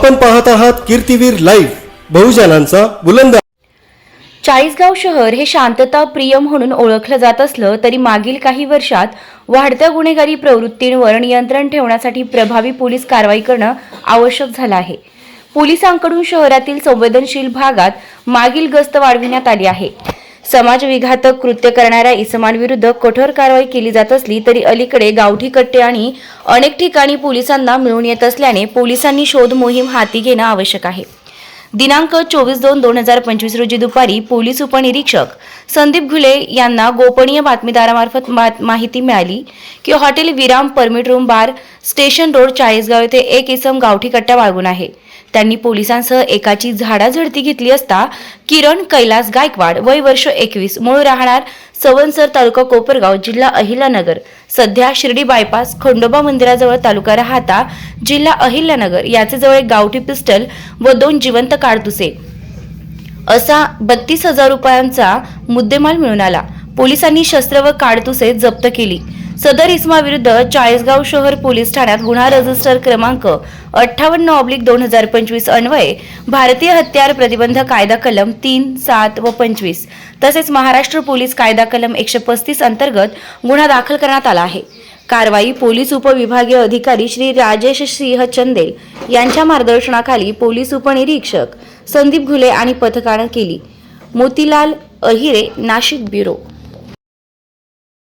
आपण पाहत आहात कीर्तीवीर लाईव्ह बहुजनांचा बुलंद चाळीसगाव शहर हे शांतता प्रिय म्हणून ओळखलं जात असलं तरी मागील काही वर्षात वाढत्या गुन्हेगारी प्रवृत्तींवर नियंत्रण ठेवण्यासाठी प्रभावी पोलीस कारवाई करणं आवश्यक झालं आहे. पोलिसांकडून शहरातील संवेदनशील भागात मागील गस्त वाढविण्यात आली आहे. समाजविघातक कृत्य करणाऱ्या इसमांविरुद्ध कठोर कारवाई केली जात असली तरी अलीकडे गावठी कट्टे आणि अनेक ठिकाणी पोलिसांना मिळून येत असल्याने पोलिसांनी शोध मोहीम हाती घेणं आवश्यक आहे. दिनांक चोवीस दोन दोन हजार पंचवीस रोजी दुपारी पोलीस उपनिरीक्षक संदीप घुले यांना गोपनीय बातमीदारामार्फत मा- माहिती मिळाली की hotel Viram permit room bar station road Chalisgaon येथे एक इसम गावठी कट्टा बाळगून आहे. त्यांनी पोलिसांसह एकाची झाडाझडती घेतली असता किरण कैलास गायकवाड वय वर्ष एकवीस मूळ राहणार सवनसर तालुका कोपरगाव जिल्हा अहिल्यानगर. सध्या शिर्डी बायपास खंडोबा मंदिराजवळ तालुका राहता जिल्हा अहिल्यानगर याचे जवळ एक गावठी पिस्टल व दोन जिवंत काडतुसे. असा बत्तीस हजार रुपयांचा मुद्देमाल मिळून आला. पोलिसांनी शस्त्र व काडतुसे जप्त केली. सदर इस्माविरुद्ध चाळीसगाव शहर पोलीस ठाण्यात गुन्हा रजिस्टर क्रमांक अठ्ठावन्न ऑब्लिक दोन हजार पंचवीस अन्वये भारतीय हत्यार प्रतिबंध कायदा कलम तीन सात व पंचवीस तसेच महाराष्ट्र पोलीस कायदा कलम एकशे पस्तीस अंतर्गत गुन्हा दाखल करण्यात आला आहे. कारवाई पोलीस उपविभागीय अधिकारी श्री राजेश सिंह चंदेल यांच्या मार्गदर्शनाखाली पोलीस उपनिरीक्षक संदीप घुले आणि पथकानं केली. मोतीलाल अहिरे नाशिक ब्युरो.